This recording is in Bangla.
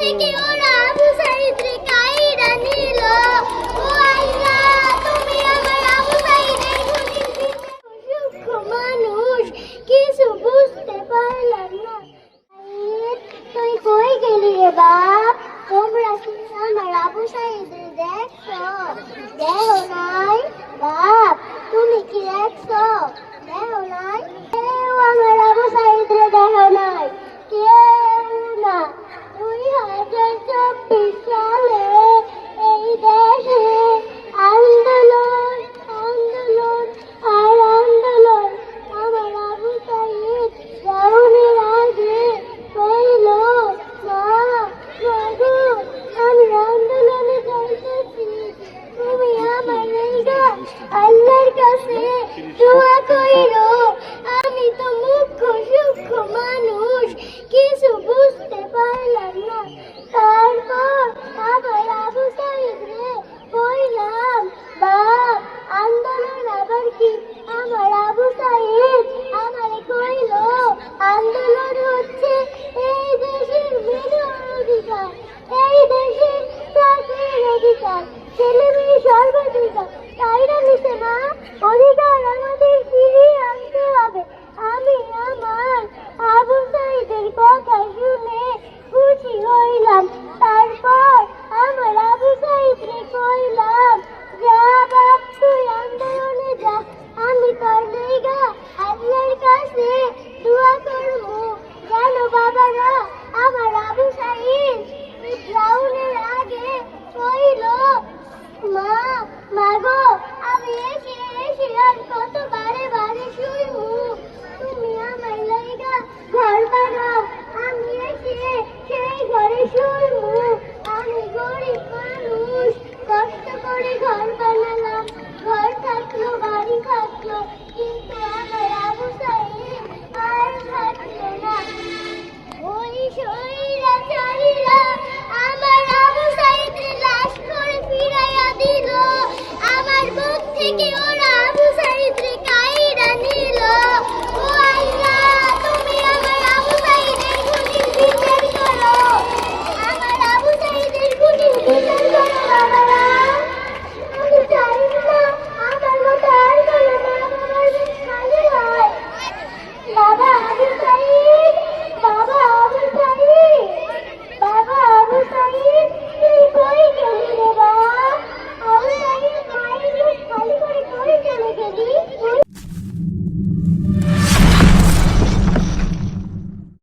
থেকে ওরা আবু সাইদরে কাইরা নিল। ও আল্লাহ, তুমি আমার আবু সাইদের সূক্ষ্ম মানুষ, কিছু বুঝতে পারলাম না। তুই কই গেলি রে বাপ? তোমরা কি আমার আবু সাইদরে দেখছ? দেহ নাই? বাপ, তুমি কি দেখছ? দেহ নাই? আমার আবু সাইদরে দেহ নাই কেউ না দুই হাজার চব্বিশ সালে এই দেশে আন্দোলন আন্দোলন আর আন্দোলন। আমার আবু সাইদ রাউনের আগে কইল, মা মাগো আল্লাহর কাছে দোয়া কইরো আমি তো মুখ্য সূক্ষ্ম মানুষ কিছু বুঝতে পারলাম না তারপর আবার আবু সাইদ রে কইলাম বাপ আন্দোলন আবার কি আমার আবু সাইদ আমারে কইল আন্দোলন হচ্ছে এই দেশের মেধার অধিকার এই দেশের চাকরির অধিকার ছেলে মেয়ে সর্বাধিকার তাই না মিশে মা? অধিকার আমাদের ফিরিয়ে আনতে হবে আমি আমার আবু সাইদের কথা শুনে খুশি হইলাম তারপর আমার আবু সাইদরে কইলাম যা বাপ তুই আন্দোলনে যা আমি তোর লেগা আল্লাহর কাছে দোয়া করব জানো বাবারা আমার আবু সাইদ ব্রাউনের আগে কইল মা মাগো আমি এসে এসে আর কত বারে বারে শুইমু তুমি আমার লাইগা ঘর বানাও আমি এসে সেই ঘরে শুইমু আমি গরিব মানুষ কষ্ট করে ঘর বানালাম। ঘর থাকল বাড়ি থাকল